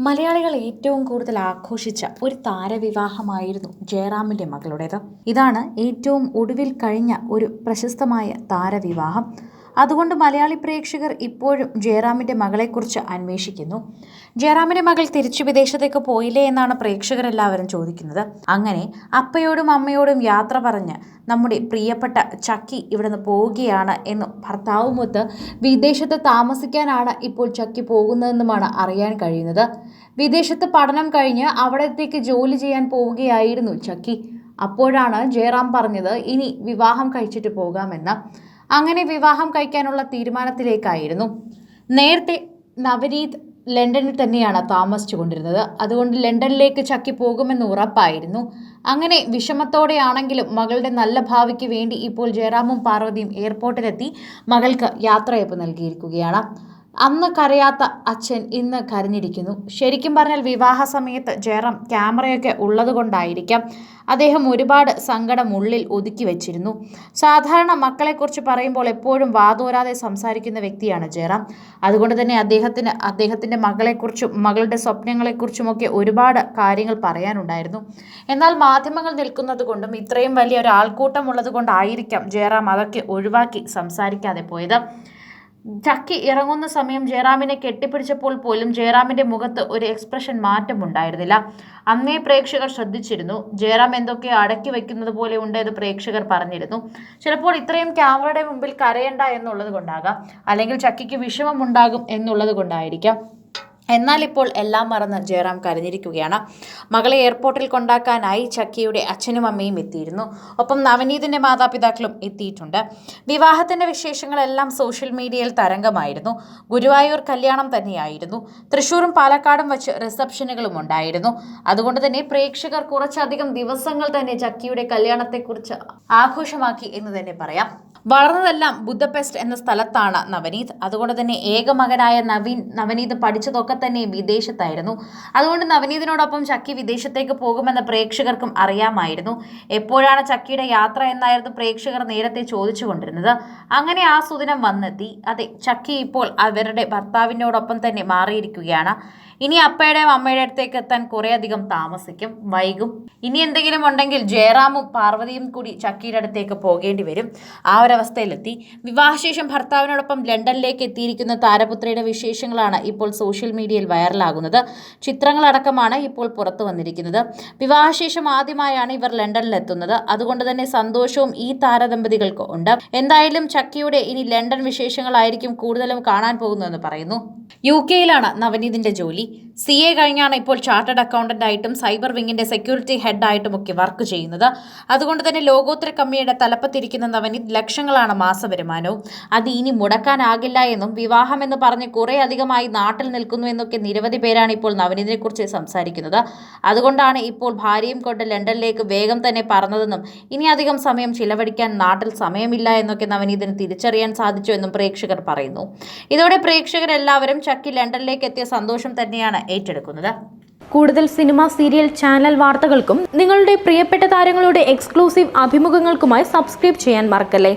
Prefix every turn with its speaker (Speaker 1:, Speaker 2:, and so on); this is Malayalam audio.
Speaker 1: മലയാളികൾ ഏറ്റവും കൂടുതൽ ആഘോഷിച്ച ഒരു താരവിവാഹമായിരുന്നു ജയറാമിന്റെ മകളുടേത്. ഇതാണ് ഏറ്റവും ഒടുവിൽ കഴിഞ്ഞ ഒരു പ്രശസ്തമായ താരവിവാഹം. അതുകൊണ്ട് മലയാളി പ്രേക്ഷകർ ഇപ്പോഴും ജയറാമിന്റെ മകളെക്കുറിച്ച് അന്വേഷിക്കുന്നു. ജയറാമിന്റെ മകൾ തിരിച്ചു വിദേശത്തേക്ക് പോയില്ലേ എന്നാണ് പ്രേക്ഷകരെല്ലാവരും ചോദിക്കുന്നത്. അങ്ങനെ അപ്പയോടും അമ്മയോടും യാത്ര പറഞ്ഞ് നമ്മുടെ പ്രിയപ്പെട്ട ചക്കി ഇവിടുന്ന് പോവുകയാണ് എന്നും ഭർത്താവുമൊത്ത് വിദേശത്ത് താമസിക്കാനാണ് ഇപ്പോൾ ചക്കി പോകുന്നതെന്നുമാണ് അറിയാൻ കഴിയുന്നത്. വിദേശത്ത് പഠനം കഴിഞ്ഞ് അവിടത്തേക്ക് ജോലി ചെയ്യാൻ പോവുകയായിരുന്നു ചക്കി. അപ്പോഴാണ് ജയറാം പറഞ്ഞത് ഇനി വിവാഹം കഴിച്ചിട്ട് പോകാമെന്ന്. അങ്ങനെ വിവാഹം കഴിക്കാനുള്ള തീരുമാനത്തിലേക്കായിരുന്നു. നേരത്തെ നവനീത് ലണ്ടനിൽ തന്നെയാണ് താമസിച്ചു കൊണ്ടിരുന്നത് അതുകൊണ്ട് ലണ്ടനിലേക്ക് ചക്കി പോകുമെന്ന് ഉറപ്പായിരുന്നു. അങ്ങനെ വിഷമത്തോടെയാണെങ്കിലും മകളുടെ നല്ല ഭാവിക്ക് വേണ്ടി ഇപ്പോൾ ജയറാമും പാർവതിയും എയർപോർട്ടിലെത്തി മകൾക്ക് യാത്രയപ്പ് നൽകിയിരിക്കുകയാണ്. അന്ന് കരയാത്ത അച്ഛൻ ഇന്ന് കരഞ്ഞിരിക്കുന്നു. ശരിക്കും പറഞ്ഞാൽ വിവാഹ സമയത്ത് ജയറാം ക്യാമറയൊക്കെ ഉള്ളത് കൊണ്ടായിരിക്കാം അദ്ദേഹം ഒരുപാട് സങ്കടം ഉള്ളിൽ ഒതുക്കി വെച്ചിരുന്നു. സാധാരണ മക്കളെക്കുറിച്ച് പറയുമ്പോൾ എപ്പോഴും വാതോരാതെ സംസാരിക്കുന്ന വ്യക്തിയാണ് ജയറാം. അതുകൊണ്ട് തന്നെ അദ്ദേഹത്തിന് അദ്ദേഹത്തിന്റെ മകളെക്കുറിച്ചും മകളുടെ സ്വപ്നങ്ങളെക്കുറിച്ചുമൊക്കെ ഒരുപാട് കാര്യങ്ങൾ പറയാനുണ്ടായിരുന്നു. എന്നാൽ മാധ്യമങ്ങൾ നിൽക്കുന്നത് കൊണ്ടും ഇത്രയും വലിയ ഒരു ആൾക്കൂട്ടമുള്ളത് കൊണ്ടായിരിക്കാം ജയറാം അതൊക്കെ ഒഴിവാക്കി സംസാരിക്കാതെ പോയത്. ചക്കി ഇറങ്ങുന്ന സമയം ജയറാമിനെ കെട്ടിപ്പിടിച്ചപ്പോൾ പോലും ജയറാമിന്റെ മുഖത്ത് ഒരു എക്സ്പ്രഷൻ മാറ്റമുണ്ടായിരുന്നില്ല. അന്നേ പ്രേക്ഷകർ ശ്രദ്ധിച്ചിരുന്നു. ജയറാം എന്തൊക്കെ അടക്കി വെക്കുന്നത് പോലെ ഉണ്ട് എന്ന് പ്രേക്ഷകർ പറഞ്ഞിരുന്നു. ചിലപ്പോൾ ഇത്രയും ക്യാമറയുടെ മുമ്പിൽ കരയണ്ട എന്നുള്ളത് കൊണ്ടാകാം. അല്ലെങ്കിൽ ചക്കിക്ക് വിഷമമുണ്ടാകും എന്നുള്ളത് കൊണ്ടായിരിക്കാം. എന്നാൽ ഇപ്പോൾ എല്ലാം മറന്ന് ജയറാം കരഞ്ഞിരിക്കുകയാണ്. മകളെ എയർപോർട്ടിൽ കൊണ്ടാക്കാനായി ചക്കിയുടെ അച്ഛനും അമ്മയും എത്തിയിരുന്നു. ഒപ്പം നവനീതിന്റെ മാതാപിതാക്കളും എത്തിയിട്ടുണ്ട്. വിവാഹത്തിന്റെ വിശേഷങ്ങളെല്ലാം സോഷ്യൽ മീഡിയയിൽ തരംഗമായിരുന്നു. ഗുരുവായൂർ കല്യാണം തന്നെയായിരുന്നു. തൃശ്ശൂരും പാലക്കാടും വച്ച് റിസപ്ഷനുകളും ഉണ്ടായിരുന്നു. അതുകൊണ്ട് തന്നെ പ്രേക്ഷകർ കുറച്ചധികം ദിവസങ്ങൾ തന്നെ ചക്കിയുടെ കല്യാണത്തെക്കുറിച്ച് ആഘോഷമാക്കി എന്ന് തന്നെ പറയാം. വളർന്നതെല്ലാം ബുദ്ധപെസ്റ്റ് എന്ന സ്ഥലത്താണ് നവനീത്. അതുകൊണ്ട് തന്നെ ഏക മകനായ നവീൻ നവനീത് പഠിച്ചതൊക്കെ തന്നെ വിദേശത്തായിരുന്നു. അതുകൊണ്ട് നവനീതിനോടൊപ്പം ചക്കി വിദേശത്തേക്ക് പോകുമെന്ന് പ്രേക്ഷകർക്കും അറിയാമായിരുന്നു. എപ്പോഴാണ് ചക്കിയുടെ യാത്ര എന്നായിരുന്നു പ്രേക്ഷകർ നേരത്തെ ചോദിച്ചുകൊണ്ടിരുന്നത്. അങ്ങനെ ആ സുദിനം വന്നെത്തി. അതെ ചക്കി ഇപ്പോൾ അവരുടെ ഭർത്താവിനോടൊപ്പം തന്നെ മാറിയിരിക്കുകയാണ്. ഇനി അപ്പയുടെയും അമ്മയുടെ അടുത്തേക്ക് എത്താൻ കുറേയധികം താമസിക്കും വൈകും. ഇനി എന്തെങ്കിലും ഉണ്ടെങ്കിൽ ജയറാമും പാർവതിയും കൂടി ചക്കിയുടെ അടുത്തേക്ക് പോകേണ്ടി വരും. ആ ഒരവസ്ഥയിലെത്തി വിവാഹശേഷം ഭർത്താവിനോടൊപ്പം ലണ്ടനിലേക്ക് എത്തിയിരിക്കുന്ന താരപുത്രിയുടെ വിശേഷങ്ങളാണ് ഇപ്പോൾ സോഷ്യൽ മീഡിയയിൽ വൈറലാകുന്നത്. ചിത്രങ്ങളടക്കമാണ് ഇപ്പോൾ പുറത്തു വന്നിരിക്കുന്നത്. വിവാഹശേഷം ആദ്യമായാണ് ഇവർ ലണ്ടനിലെത്തുന്നത്. അതുകൊണ്ട് തന്നെ സന്തോഷവും ഈ താരദമ്പതികൾക്ക് ഉണ്ട്. എന്തായാലും ചക്കിയുടെ ഇനി ലണ്ടൻ വിശേഷങ്ങളായിരിക്കും കൂടുതലും കാണാൻ പോകുന്നതെന്ന് പറയുന്നു. യു കെയിലാണ് നവനീതിന്റെ ജോലി. സി എ കഴിഞ്ഞാണ് ഇപ്പോൾ ചാർട്ടേഡ് അക്കൗണ്ടന്റ് ആയിട്ടും സൈബർ വിങ്ങിന്റെ സെക്യൂരിറ്റി ഹെഡ് ആയിട്ടും ഒക്കെ വർക്ക് ചെയ്യുന്നത്. അതുകൊണ്ട് തന്നെ ലോകോത്തര കമ്പനിയുടെ തലപ്പത്തിരിക്കുന്ന നവനീത് ലക്ഷങ്ങളാണ് മാസവരുമാനവും. അത് ഇനി മുടക്കാനാകില്ല എന്നും വിവാഹം എന്ന് പറഞ്ഞ് കുറേ അധികമായി നാട്ടിൽ നിൽക്കുന്നു എന്നൊക്കെ നിരവധി പേരാണ് ഇപ്പോൾ നവനീതിനെ കുറിച്ച് സംസാരിക്കുന്നത്. അതുകൊണ്ടാണ് ഇപ്പോൾ ഭാര്യയും കൊണ്ട് ലണ്ടനിലേക്ക് വേഗം തന്നെ പറഞ്ഞതെന്നും ഇനി അധികം സമയം ചിലവഴിക്കാൻ നാട്ടിൽ സമയമില്ല എന്നൊക്കെ നവനീതിന് തിരിച്ചറിയാൻ സാധിച്ചു എന്നും പ്രേക്ഷകർ പറയുന്നു. ഇതോടെ പ്രേക്ഷകരെല്ലാവരും ചക്കി ലണ്ടനിലേക്ക് എത്തിയ സന്തോഷം തന്നെയാണ് ഏറ്റെടുക്കുന്നത്.
Speaker 2: കൂടുതൽ സിനിമ സീരിയൽ ചാനൽ വാർത്തകൾക്കും നിങ്ങളുടെ പ്രിയപ്പെട്ട താരങ്ങളുടെ എക്സ്ക്ലൂസീവ് അഭിമുഖങ്ങൾക്കുമായി സബ്സ്ക്രൈബ് ചെയ്യാൻ മറക്കല്ലേ?